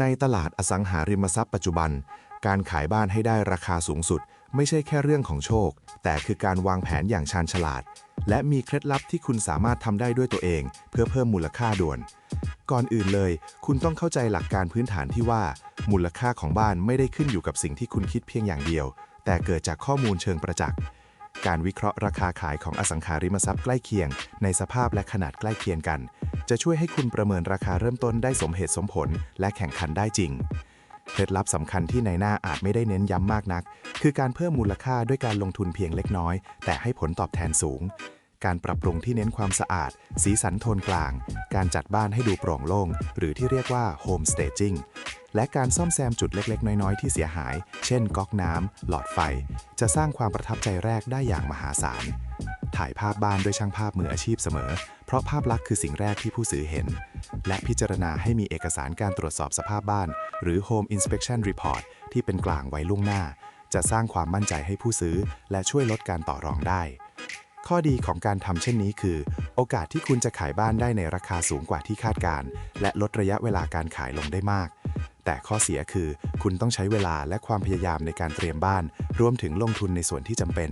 ในตลาดอสังหาริมทรัพย์ปัจจุบัน การขายบ้านให้ได้ราคาสูงสุด ไม่ใช่แค่เรื่องของโชค แต่คือการวางแผนอย่างชาญฉลาด และมีเคล็ดลับที่คุณสามารถทำได้ด้วยตัวเอง เพื่อเพิ่มมูลค่าด่วน ก่อนอื่นเลย คุณต้องเข้าใจหลักการพื้นฐานที่ว่า มูลค่าของบ้านไม่ได้ขึ้นอยู่กับสิ่งที่คุณคิดเพียงอย่างเดียว แต่เกิดจากข้อมูลเชิงประจักษ์การวิเคราะห์ราคาขายของอสังหาริมทรัพย์ใกล้เคียง ในสภาพและขนาดใกล้เคียงกัน จะช่วยให้คุณประเมินราคาเริ่มต้นได้สมเหตุสมผล และแข่งขันได้จริง เคล็ดลับสำคัญที่ในหน้าอาจไม่ได้เน้นย้ำมากนัก คือการเพิ่มมูลค่าด้วยการลงทุนเพียงเล็กน้อย แต่ให้ผลตอบแทนสูง การปรับปรุงที่เน้นความสะอาด สีสันโทนกลาง การจัดบ้านให้ดูโปร่งโล่ง หรือที่เรียกว่า Home Staging และการซ่อมแซมจุดเล็ก ๆ น้อย ๆ ที่เสียหาย เช่นก๊อกน้ำ หลอดไฟ จะสร้างความประทับใจแรกได้อย่างมหาศาล ถ่ายภาพบ้านด้วยช่างภาพมืออาชีพเสมอ เพราะภาพลักษณ์คือสิ่งแรกที่ผู้ซื้อเห็น และพิจารณาให้มีเอกสารการตรวจสอบสภาพบ้าน หรือ Home Inspection Report ที่เป็นกลางไว้ล่วงหน้า จะสร้างความมั่นใจให้ผู้ซื้อ และช่วยลดการต่อรองได้ ข้อดีของการทำเช่นนี้คือ โอกาสที่คุณจะขายบ้านได้ในราคาสูงกว่าที่คาดการ และลดระยะเวลาการขายลงได้มากแต่ข้อเสียคือคุณต้องใช้เวลาและความพยายามในการเตรียมบ้าน รวมถึงลงทุนในส่วนที่จำเป็น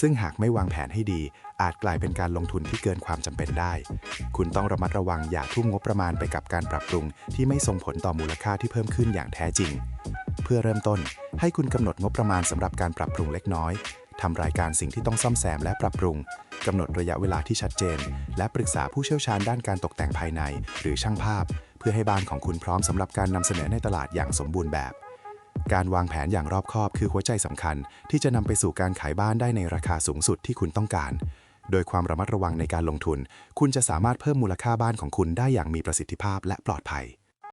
ซึ่งหากไม่วางแผนให้ดี อาจกลายเป็นการลงทุนที่เกินความจำเป็นได้ คุณต้องระมัดระวังอย่าทุ่มงบประมาณไปกับการปรับปรุง ที่ไม่ส่งผลต่อมูลค่าที่เพิ่มขึ้นอย่างแท้จริง เพื่อเริ่มต้น ให้คุณกำหนดงบประมาณสำหรับการปรับปรุงเล็กน้อยทำรายการสิ่งที่ต้องซ่อมแซมและปรับปรุงกำหนดระยะเวลาที่ชัดเจน และปรึกษาผู้เชี่ยวชาญด้านการตกแต่งภายใน หรือช่างภาพ เพื่อให้บ้านของคุณพร้อมสำหรับการนำเสนอในตลาดอย่างสมบูรณ์แบบ การวางแผนอย่างรอบคอบคือหัวใจสำคัญ ที่จะนำไปสู่การขายบ้านได้ในราคาสูงสุดที่คุณต้องการ โดยความระมัดระวังในการลงทุน คุณจะสามารถเพิ่มมูลค่าบ้านของคุณได้อย่างมีประสิทธิภาพและปลอดภัย